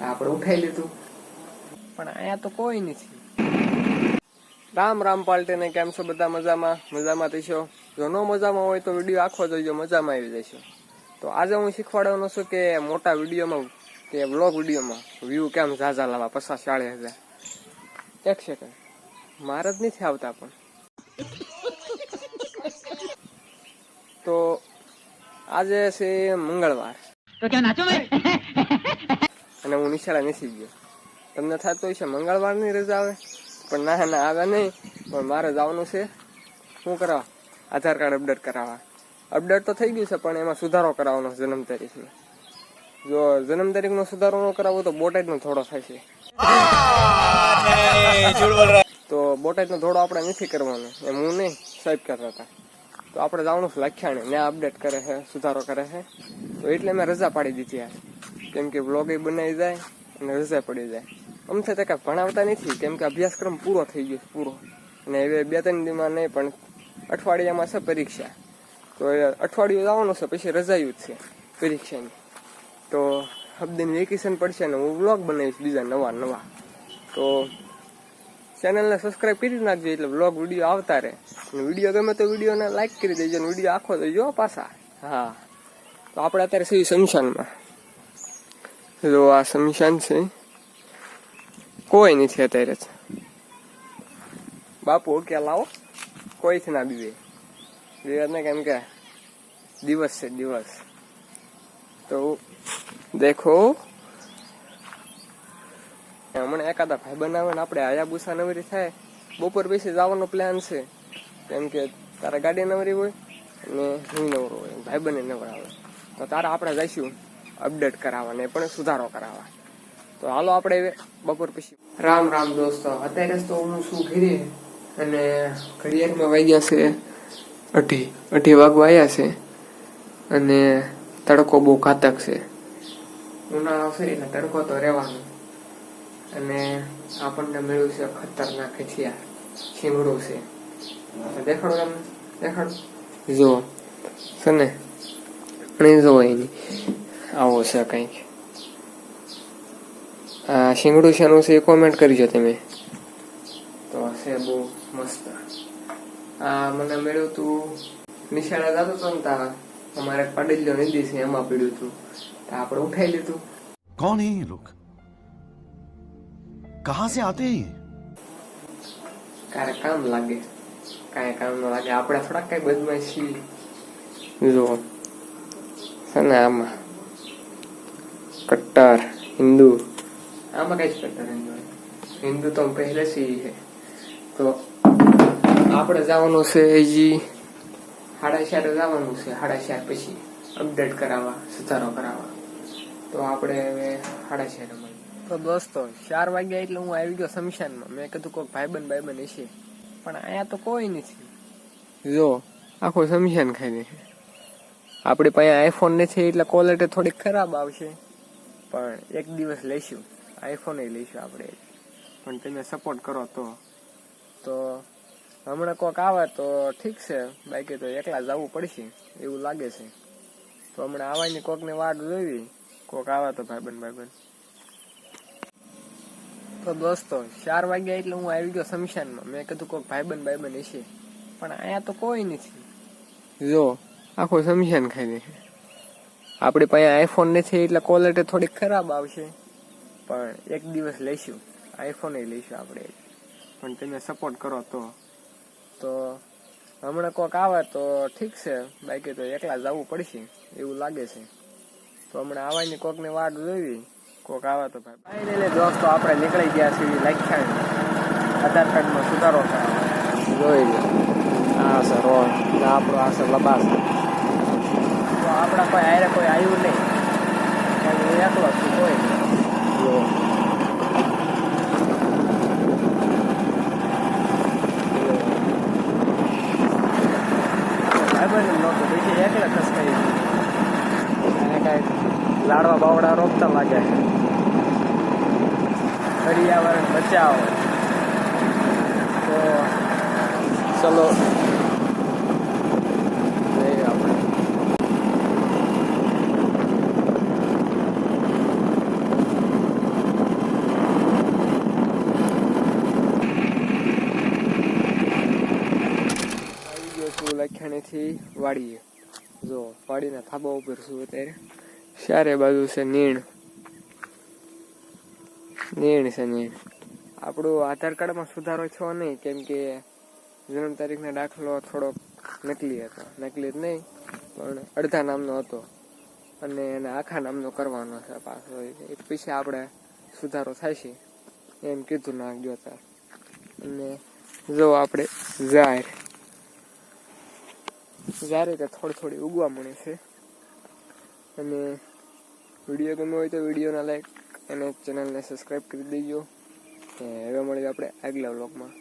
આપણે ઉઠાઈ લીધું. પણ અહીંયા તો કોઈ નથી. રામ રામ પાલટીને કેમ છો બધા મજામાં? મજામાં થઈશો જો ન મજામાં હોય તો વીડિયો આખો જોઈજો મજામાં આવી જશો. તો આજે હું શીખવાડવાનો છું કે મોટા વિડીયોમાં કે બ્લોગ વિડીયોમાં વ્યૂ કેમ ઝાઝા લાવવા? પચાસ ચાળીસ હજાર. એક સેકન્ડ મારે જ નથી આવતા પણ. તો આજે છે મંગળવાર. તો ક્યાં નાચો અને હું નિશાળે નથી ગયો. તમને થતું હશે મંગળવારની રજા આવે, પણ ના ના, આવે નહીં. પણ મારે જવાનું છે. શું કરવા આધાર કાર્ડ અપડેટ કરાવવા. અપડેટ તો થઈ ગયું છે, પણ એમાં સુધારો કરાવવાનો જન્મ તારીખનો. જો જન્મ તારીખનો સુધારો ન કરાવો તો બોટાદનો થોડો થાય છે. તો બોટાદનો થોડો આપણે નથી કરવાનો. એમ હું નહીં, સાહેબ કરતા હતા. તો આપણે જવાનું લખ્યાણે. ને અપડેટ કરે છે, સુધારો કરે છે. તો એટલે મેં રજા પાડી દીધી આ કેમ કે બ્લોગ બનાવી જાય અને રજા પડી જાય. આમ તો કાંઈ ભણાવતા નથી, કેમ કે અભ્યાસક્રમ પૂરો થઈ ગયો પૂરો. અને હવે બે ત્રણ દીમાં નહીં, પણ અઠવાડિયામાં છે પરીક્ષા. તો અઠવાડિયું આવવાનું છે, પછી રજાયું જ છે, પરીક્ષાની. તો હબદીન વેકેશન પડશે ને હું વ્લોગ બનાવીશ બીજા નવા નવા. તો ચેનલને સબસ્ક્રાઇબ કરી નાખજો, એટલે વ્લોગ વીડિયો આવતા રહે. અને વીડિયો ગમે તો વિડીયોને લાઈક કરી દેજો, અને વીડિયો આખો તો જો પાછા. હા. તો આપણે અત્યારે સહી શમશાનમાં. જો આ શમશાન છે. કોઈ નથી અત્યારે બાપુ કે લાવો. કોઈ થી ના બીવે બીવે ને કેમ કે દિવસ છે, દિવસ. તો દેખો. હમણાં એકાદા ભાઈ બનાવે ને આપણે આયાબુસા નવરી થાય. બપોર પછી જવાનો પ્લાન છે. કેમ કે તારા ગાડી નવરી હોય અને હું નવરો હોય, ભાઈ બને નવરા હોય. તો તારા આપણે જઈશું. અપડેટ કરાવવા ને પણ સુધારો કરાવવા. તો હાલો આપણે બપોર પછી. રામ રામ દોસ્તો. અત્યારે તો હું શું ઘીરી અને ઘડિયાળમાં વાગ્યા છે. અઢી અઢી વાગવા આવ્યા છે અને તડકો બહુ ઘાતક છે. ઉનાળો છે એટલે તડકો તો રહેવાનો. અને આપણને મળ્યું છે ખતરનાક હથિયાર છીમડું છે. દેખાડો તમને, દેખાડો. જુઓ છે ને? અને જુઓ એની. આવો છે કંઈક. આ શિંગડું શેનું છે એ કોમેન્ટ કરજો તમે? તો છે બહુ મસ્ત. આ મને મળ્યું તું નિશાળા ગાતો હતો ને તા અમારે પડેલો નિધિ છે એમાં પડ્યું હતું આપણે ઉઠાઈ લીધું. કોણ હે લોક કહા સે આતે હે કારે કામ લાગે. કાંઈ કામ ન લાગે. આપણે થોડાક કઈ બદમાશી. જો છે આમાં. કટ્ટર હિન્દુ આમાં કઈ જ કટ્ટર હિન્દુ હિન્દુ તો પહેલેથી છે તો આપણે જવાનું છે હજી સાડા ચાર જવાનું છે સાડા ચાર પછી અપડેટ કરાવવા સુધારો કરાવવા તો આપણે હવે સાડા ચાર તો દોસ્તો ચાર વાગ્યા એટલે હું આવી ગયો શમશાનમાં. મેં કીધું કોઈ ભાઈબંધ ભાઈબંધ હશે. પણ અહીંયા તો કોઈ નથી. જો આખો શમશાન ખાઈ દે આપણી પાસે આઈફોન નથી એટલે ક્વોલિટી થોડીક ખરાબ આવશે. પણ એક દિવસ લઈશું. આઈફોન લઈશું આપણે. પણ તમે સપોર્ટ કરો તો? તો હમણાં કોક આવે તો ઠીક છે. બાકી તો એકલા જવું પડશે. એવું લાગે છે. તો હમણાં આવવાની કોકને વાટ જોવી કોક આવે તો ભાઈબંધ ભાઈબંધ. તો દોસ્તો ચાર વાગ્યા એટલે હું આવી ગયો શમશાનમાં. મેં કીધું બન ભાઈબંધ ભાઈબંધ હશે. પણ અહીંયા તો કોઈ નથી. જો આખો શમશાન ખાઈ દે આપણી પાસે આઈફોન નથી એટલે ક્વોલિટી થોડીક ખરાબ આવશે. પણ એક દિવસ લઈશું. આઈફોન લઈશું આપણે. પણ તમે સપોર્ટ કરો તો. તો હમણાં કોક આવે તો ઠીક છે. બાકી તો એકલા જવું પડશે. એવું લાગે છે. તો હમણાં આવવાની કોકની વાટ જોઈવી કોક આવે તો ભાઈ ફાઇનલી દોસ્તો, આપણે નીકળી ગયા છીએ લખ્યા આધાર કાર્ડમાં સુધારો કરાવવા જોઈ લો. હા સર આપણો આ સર લબાસ. આપણા કોઈ આયરે કોઈ આવ્યું નહીં. કારણ હું એકલો છું કોઈ ભાઈબંધ નહોતું. બીજી એકલા ખસકાઈ અને કાંઈ લાડવા બાવડા રોપતા લાગે પર્યાવરણ બચાવો. તો, ચલો જઈએ આપણે અહીંથી વાડીએ જો વાડીના થાબા ઉપર છું અત્યારે. ચારે બાજુ છે નીણ. નીણ છે નીણ. આપણું આધાર કાર્ડમાં સુધારો થયો નહીં, કેમ કે જન્મ તારીખનો દાખલો થોડોક નકલી હતો. નકલી જ નહીં, પણ અડધા નામનો હતો. અને એને આખા નામનો કરવાનો છે પાછો. એ પછી આપણે સુધારો થાય છે. એમ કીધું ના ગયો હતા અને જો આપણે જાહેર જ્યારે તે થોડી થોડી ઉગવા મળે છે. અને વીડિયો ગમ્યો હોય તો વિડીયોના લાઈક અને ચેનલને સબસ્ક્રાઈબ કરી દેજો. હવે મળીએ આપણે આગલા વ્લોગમાં